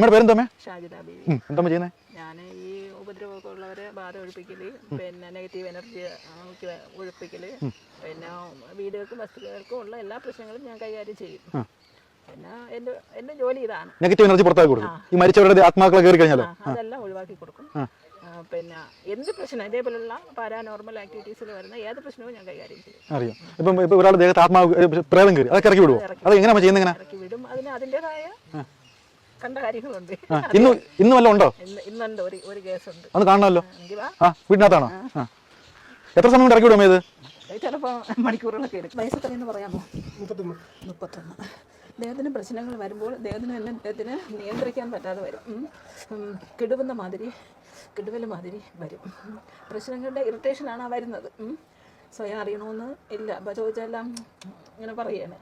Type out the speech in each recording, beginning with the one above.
അമ്മയുടെ പേരെന്തമ്മേ ഷാജിദ ബീവി. ഉം, എന്തമ്മ ചെയ്യുന്നത് ഞാൻ ഈ ഉപദ്രവമൊക്കെ ഉള്ളവരെ ബാധ ഒഴിപ്പിക്കൽ പിന്നെ നെഗറ്റീവ് എനർജി ഒഴിപ്പിക്കൽ പിന്നെ വീടുകൾക്കും വസ്തുക്കൾക്കും ഉള്ള എല്ലാ പ്രശ്നങ്ങളും ഞാൻ കൈകാര്യം ചെയ്യും. പിന്നെ എന്റെ എന്റെ ജോലി ഇതാണ്. നെഗറ്റീവ് എനർജി പുറത്താക്കി കൊടുക്കും. ഈ മരിച്ചവരുടെ ആത്മാക്കളെ കയറി കഴിഞ്ഞാൽ അതെല്ലാം ഒഴിവാക്കി കൊടുക്കും. പിന്നെ എന്ത് പ്രശ്നം ഇതേപോലുള്ള പാരാനോർമൽ ആക്ടിവിറ്റീസിൽ വരുന്ന ഏത് പ്രശ്നവും ഞാൻ കൈകാര്യം ചെയ്യും. അറിയാം. ഇപ്പം ഇപ്പൊ ഒരാളുടെ ദേഹത്ത് ആത്മാവ് പ്രേതം കയറി അതൊക്കെ ഇറക്കി വിടുവോ? അത് എങ്ങനെയാണ് ചെയ്യുന്നത് ഇറക്കി വിടും. അതിന് അതിന്റെതായ കണ്ട കാര്യങ്ങളുണ്ട്. ഇന്ന് ഇന്ന് വല്ല ഉണ്ടോ? ഇന്നുണ്ട് ഒരു ഒരു ഉണ്ട് ഒന്ന് കാണണമല്ലോ. ആ വീട്ടിനകത്താണോ? എത്ര സമയം ഇറക്കി വിടുമോ ഇത്? ചിലപ്പോൾ മണിക്കൂറുകളൊക്കെ എടുക്കും. വയസ്സ് എത്രയെന്ന് പറയാമോ? മുപ്പത്തൊന്ന്. മുപ്പത്തൊന്ന്. ദേഹത്തിന് പ്രശ്നങ്ങൾ വരുമ്പോൾ ദേഹത്തിന് തന്നെ ദേഹത്തിന് നിയന്ത്രിക്കാൻ പറ്റാതെ വരും. കിടുവുന്ന മാതിരി കിടുവൽ മാതിരി വരും. പ്രശ്നങ്ങളുടെ ഇറിറ്റേഷനാണ് ആ വരുന്നത്. സ്വയം അറിയണമെന്ന് ഇല്ല. അപ്പോൾ ചോദിച്ചെല്ലാം ഇങ്ങനെ പറയാണ്.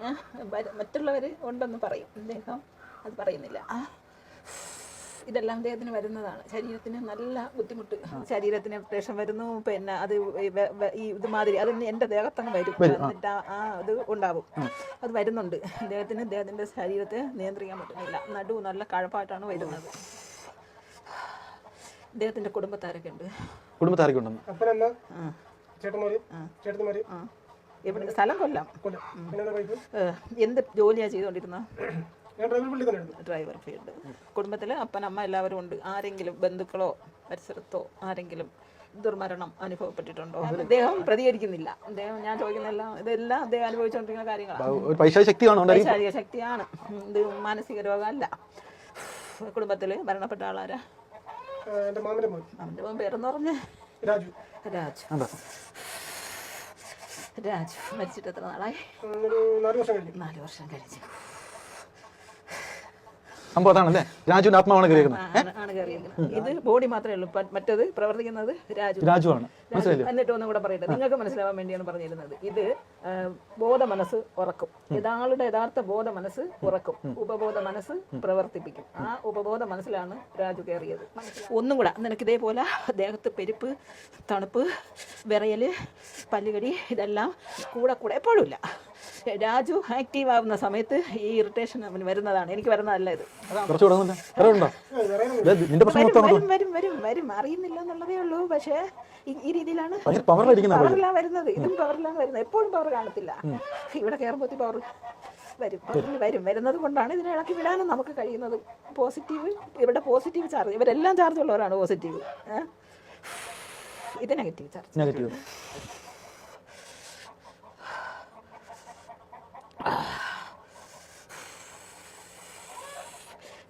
മറ്റുള്ളവർ ഉണ്ടെന്ന് പറയും. അദ്ദേഹം അത് പറയുന്നില്ല. ഇതെല്ലാം അദ്ദേഹത്തിന് വരുന്നതാണ്. ശരീരത്തിന് നല്ല ബുദ്ധിമുട്ട്. ശരീരത്തിന് പ്രശ്നം വരുന്നു. പിന്നെ അത് ഈ ഇതുമാതിരി അത് എന്റെ ദേഹത്തങ്ങ് വരും. എന്നിട്ട് ആ- അത് ഉണ്ടാവും. അത് വരുന്നുണ്ട്. അദ്ദേഹത്തിന് അദ്ദേഹത്തിന്റെ ശരീരത്തെ നിയന്ത്രിക്കാൻ പറ്റുന്നില്ല. നടു നല്ല കഴപ്പായിട്ടാണ് വരുന്നത്. അദ്ദേഹത്തിന്റെ കുടുംബത്താരൊക്കെ ഉണ്ട് കുടുംബത്താരൊക്കെ ഇവിടെ സ്ഥലം കൊല്ലം. എന്ത് ജോലിയാണ് ചെയ്തുകൊണ്ടിരുന്നത്? ഡ്രൈവർ ഫീ ഉണ്ട്. Driver field. കുടുംബത്തിൽ അപ്പൻ അമ്മ എല്ലാവരും ഉണ്ട്. ആരെങ്കിലും ബന്ധുക്കളോ പരിസരത്തോ ആരെങ്കിലും ദുർമരണം അനുഭവപ്പെട്ടിട്ടുണ്ടോ? അദ്ദേഹം പ്രതികരിക്കുന്നില്ല. അദ്ദേഹം ഞാൻ ചോദിക്കുന്നെല്ലാം ഇതെല്ലാം അദ്ദേഹം അനുഭവിച്ചുകൊണ്ടിരിക്കുന്ന കാര്യങ്ങളാണ്. ഒരു പൈസ ശക്തി കാണും വൈശാരിക ശക്തിയാണ്. ഇത് മാനസിക രോഗമല്ല. കുടുംബത്തിൽ മരണപ്പെട്ട ആളാരാ? മാമന്റെ മോൻ. പേരെന്ന് പറഞ്ഞ്? രാജു. രാജു. അതാ രാജ് മരിച്ചിട്ട് എത്ര നാളായി? ഒരു നാല് വർഷം കഴിഞ്ഞു. നാല് വർഷം കഴിച്ചു സംഭവം അതാണല്ലേ? രാജുവിന്റെ ആത്മാവാണ് കയറിയിരിക്കുന്നത് ആണ് കയറിയിരിക്കുന്നത് ഇത് ബോഡി മാത്രമേ ഉള്ളൂ. പ- മറ്റത് പ്രവർത്തിക്കുന്നത് രാജു. രാജു. ആണ് എന്നിട്ട് ഒന്നും കൂടെ പറയട്ടെ. നിങ്ങൾക്ക് മനസ്സിലാവാൻ വേണ്ടിയാണ് പറഞ്ഞിരുന്നത്. ഇത് ആ, ബോധ മനസ്സ് ഉറക്കും ഇതാളുടെ യഥാർത്ഥ ബോധ മനസ്സ് ഉറക്കും ഉപബോധ മനസ്സ് പ്രവർത്തിപ്പിക്കും. ആ ഉപബോധ മനസ്സിലാണ് രാജു കയറിയത്. ഒന്നും കൂടെ നിനക്ക് ഇതേപോലെ ദേഹത്ത് പെരുപ്പ് തണുപ്പ് വിറയൽ പല്ലുകടി ഇതെല്ലാം കൂടെ കൂടെ എപ്പോഴും ഇല്ല. രാജു ആക്റ്റീവ് ആവുന്ന സമയത്ത് ഈ ഇറിറ്റേഷൻ അവന് വരുന്നതാണ്. എനിക്ക് വരുന്നതല്ല ഇത്. വരും വരും വരും വരും അറിയുന്നില്ല എന്നുള്ളതേ ഉള്ളൂ. പക്ഷേ ഈ- രീതിയിലാണ് പവറിലാണ് വരുന്നത്. ഇതും പവറിലാണ് വരുന്നത്. എപ്പോഴും പവർ കാണത്തില്ല. ഇവിടെ കയറുമ്പോൾ പവർ വരും. വരും. വരുന്നത് കൊണ്ടാണ് ഇതിനെ ഇളക്കി വിടാനും നമുക്ക് കഴിയുന്നത്. പോസിറ്റീവ് ഇവിടെ പോസിറ്റീവ് ചാർജ് ഇവരെല്ലാം ചാർജ് ഉള്ളവരാണ് പോസിറ്റീവ് ഇത് നെഗറ്റീവ് ചാർജ് നെഗറ്റീവ്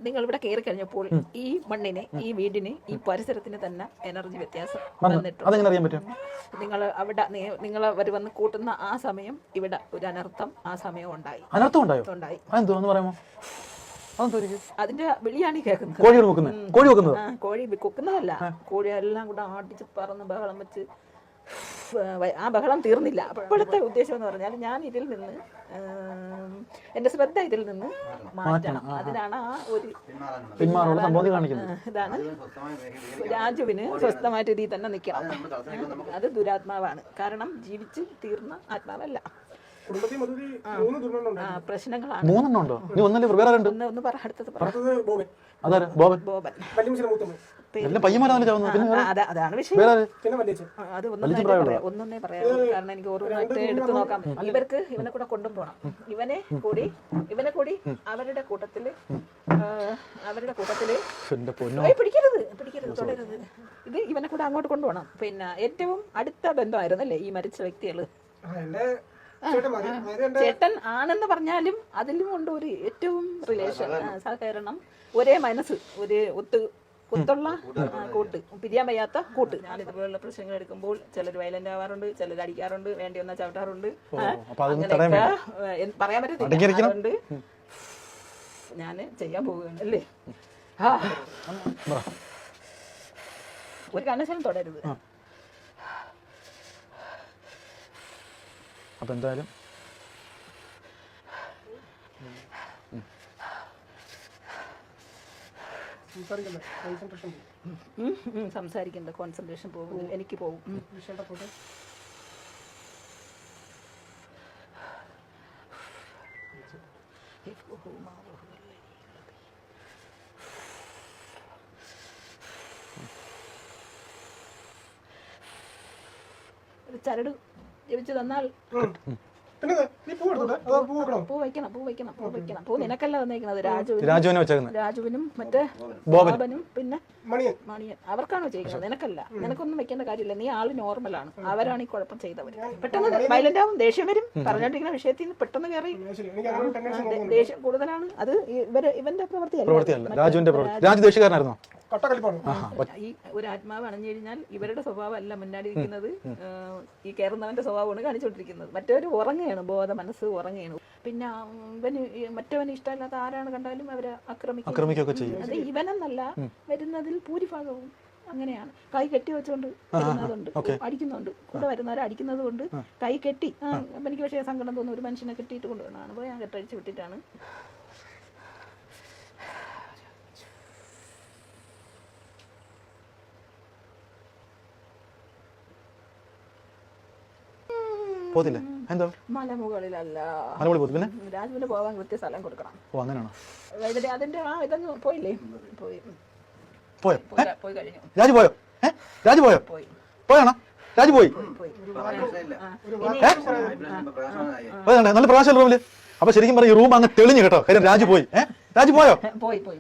നിങ്ങൾ ഇവിടെ കയറി കഴിഞ്ഞപ്പോൾ ഈ മണ്ണിനെ ഈ വീടിന് ഈ പരിസരത്തിന് തന്നെ എനർജി വ്യത്യാസം വന്നിട്ടുണ്ട്. നിങ്ങൾ അവിടെ നിങ്ങൾ അവർ വന്ന് കൂട്ടുന്ന ആ സമയം ഇവിടെ ഒരു അനർത്ഥം ആ സമയം ഉണ്ടായി. അനർത്ഥം ഉണ്ടായോ? അതിന്റെ വിളിയാണ് കേൾക്കുന്നത്. വെക്കുന്നത്? കോഴി വെക്കുന്നത്? ആ കോഴി കൊക്കുന്നതല്ല. കോഴി എല്ലാം കൂടെ ആടിച്ച് പറന്ന് ബഹളം വെച്ച് ആ ബഹളം തീർന്നില്ല. അപ്പോഴത്തെ ഉദ്ദേശം എന്ന് പറഞ്ഞാൽ ഞാൻ ഇതിൽ നിന്ന് എന്റെ എന്റെ ശ്രദ്ധ ഇതിൽ നിന്ന് മാറ്റണം. അതിനാണ് ആ ഒരു ഇതാണ് രാജുവിന് സ്വസ്ഥമായിട്ട് ഇതിൽ തന്നെ നിൽക്കണം. അത് ദുരാത്മാവാണ്. കാരണം ജീവിച്ച് തീർന്ന ആത്മാവല്ല. മൂന്നെണ്ണം ഉണ്ടോ നീ ഒന്നല്ലേ വേറെ ആരുണ്ട്? ഒന്ന് ഒന്ന് പറ അടുത്തത് പറ. അടുത്തത് ബോബൻ. അതാര്? എല്ലാം ചാവുന്നത്. ഒന്നൊന്നേ പറയാം. കാരണം എനിക്ക് ഓരോന്നായിട്ട് എടുത്തു നോക്കാം. ഇവർക്ക് ഇവനെ കൂടെ കൊണ്ടുപോകണം ഇവനെ കൂടി ഇവനെ കൂടി അവരുടെ കൂട്ടത്തിൽ അവരുടെ കൂട്ടത്തിൽ പിടിക്കരുത് പിടിക്കരുത് തുടരുത്. ഇത് ഇവനെ കൂടെ അങ്ങോട്ട് കൊണ്ടുപോകണം. പിന്നെ ഏറ്റവും അടുത്ത ബന്ധമായിരുന്നല്ലേ ഈ മരിച്ച വ്യക്തികൾ? ചേട്ടൻ ആണെന്ന് പറഞ്ഞാലും അതിലും കൊണ്ട് ഒരു ഏറ്റവും റിലേഷൻ സഹകരണം. ഒരേ മനസ്സ് ഒരു ഒത്ത് ഒത്തുള്ള ആ, കൂട്ട് പിരിയാൻ വയ്യാത്ത കൂട്ട്. ഞാൻ ഇതുപോലുള്ള പ്രശ്നങ്ങൾ എടുക്കുമ്പോൾ ചിലർ വയലന്റ് ആവാറുണ്ട് ചിലർ അടിക്കാറുണ്ട് വേണ്ടി വന്നാൽ ചവിട്ടാറുണ്ട്. പറയാൻ പറ്റത്തില്ല. അടങ്ങിയിരിക്കണം. അതുകൊണ്ട് ഞാൻ ചെയ്യാൻ പോവുകയാണ്. അല്ലേ? ഒരു കണ്ണശനം തുടരുത്. അപ്പോൾ എന്തായാലും സംസാരിക്കണ്ട. കോൺസെൻട്രേഷൻ പോകും. എനിക്ക് പോകും. ചരട് ജപിച്ചു തന്നാൽ പൂ പൂ വെക്കണോ? പൂ പൂ നിനക്കല്ല തന്നേക്കുന്നത് രാജുവിനും രാജുവിനെ വെച്ചേക്കുന്നത് രാജുവിനും മറ്റേ ബോബനും പിന്നെ മണിയൻ. അവർക്കാണ് ചെയ്യുന്നത് നിനക്കല്ല. നിനക്കൊന്നും വെക്കേണ്ട കാര്യമില്ല. നീ ആൾ നോർമലാണ് അവരാണ് ഈ കുഴപ്പം ചെയ്തവര്. പെട്ടെന്ന് വയലന്റ് ആവും ദേഷ്യം വരും. പറഞ്ഞോണ്ടിരിക്കുന്ന വിഷയത്തിൽ നിന്ന് പെട്ടെന്ന് കയറി ദേഷ്യം കൂടുതലാണ്. അത് ഇവർ ഇവന്റെ പ്രവൃത്തിയല്ല. രാജുവിന്റെ പ്രവൃത്തി. രാജു ദേശീയക്കാരനായിരുന്നോ കട്ടക്കലിപ്പാണ് ഈ ഒരു ആത്മാവ് അണഞ്ഞു കഴിഞ്ഞാൽ ഇവരുടെ സ്വഭാവമല്ല മുന്നാടിയിരിക്കുന്നത് ഏഹ്, ഈ കയറുന്നവന്റെ സ്വഭാവമാണ് കാണിച്ചുകൊണ്ടിരിക്കുന്നത്. മറ്റവർ ഉറങ്ങുകയാണ് ബോധ മനസ്സ് ഉറങ്ങുകയാണ്. പിന്നെ ഇവന് മറ്റവന് ഇഷ്ടമില്ലാത്ത ആരാണ് കണ്ടാലും അവരെ ആക്രമിക്കും ആക്രമിക്കുകയൊക്കെ ചെയ്യും. അത് ഇവനെന്നല്ല വരുന്നതിൽ ഭൂരിഭാഗവും അങ്ങനെയാണ്. കൈ കെട്ടി വെച്ചുകൊണ്ട് വരുന്നതുണ്ട്. അടിക്കുന്നുണ്ട് കൂടെ വരുന്നവരെ അടിക്കുന്നത് കൊണ്ട് കൈ കെട്ടി എനിക്ക് പക്ഷേ സങ്കടം തോന്നുന്നു. ഒരു മനുഷ്യനെ കെട്ടിയിട്ട് കൊണ്ടുവന്നാണ് പോയി ഞാൻ കെട്ടഴിച്ച് വിട്ടിട്ടാണ്. പോത്തില്ല? എന്തോ? മലമുകളിലല്ല. മലമുകളിൽ പോത്ത്. പിന്നെ? രാജുവിന് പോകാൻ കൃത്യ സ്ഥലം കൊടുക്കണം. ഓ അങ്ങനെയാണോ ഇതിന്റെ അതിന്റെ ആ ഇതങ്ങ് പോയില്ലേ? പോയി. പോയോ? പോയി പോയി കഴിഞ്ഞു. രാജു പോയോ? ഏ? രാജു പോയോ? പോയി. പോയാണോ? രാജു പോയി? പോയി നല്ല പ്രാവശ്യം റൂമിൽ. അപ്പൊ ശരിക്കും പറയും ഈ റൂം അങ്ങ് തെളിഞ്ഞു കേട്ടോ. കാര്യം രാജു പോയി. ഏ? രാജു പോയി പോയി പോയി.